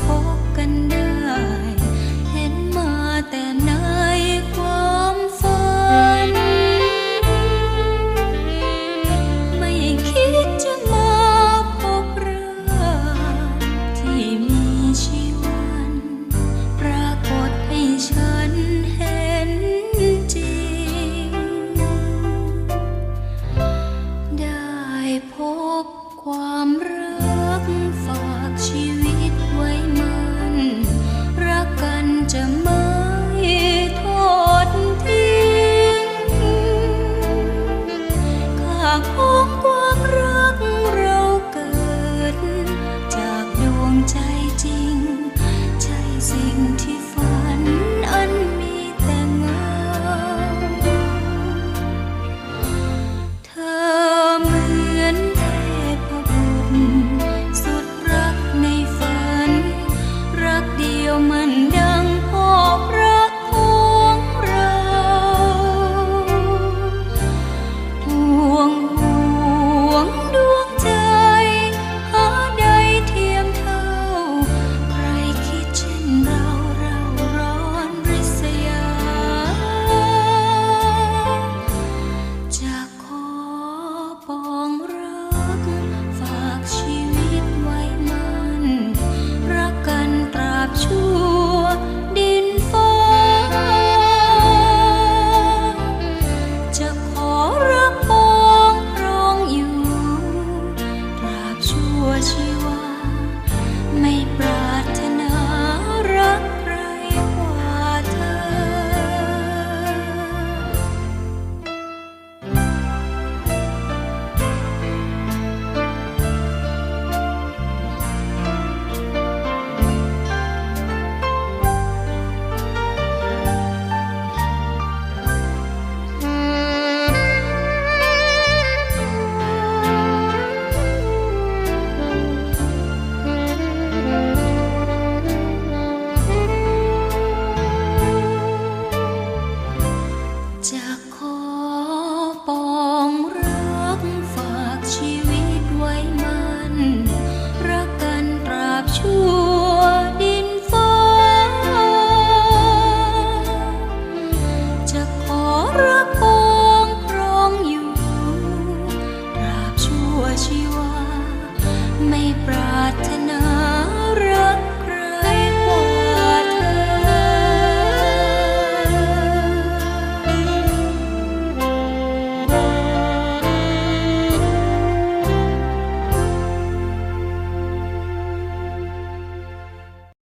พบกันได้ เห็นมาแต่ในความฝัน ไม่คิดจะมาพบเรื่องที่มีชีวันปรากฏให้ฉันเห็นจริง ได้พบความรัก ต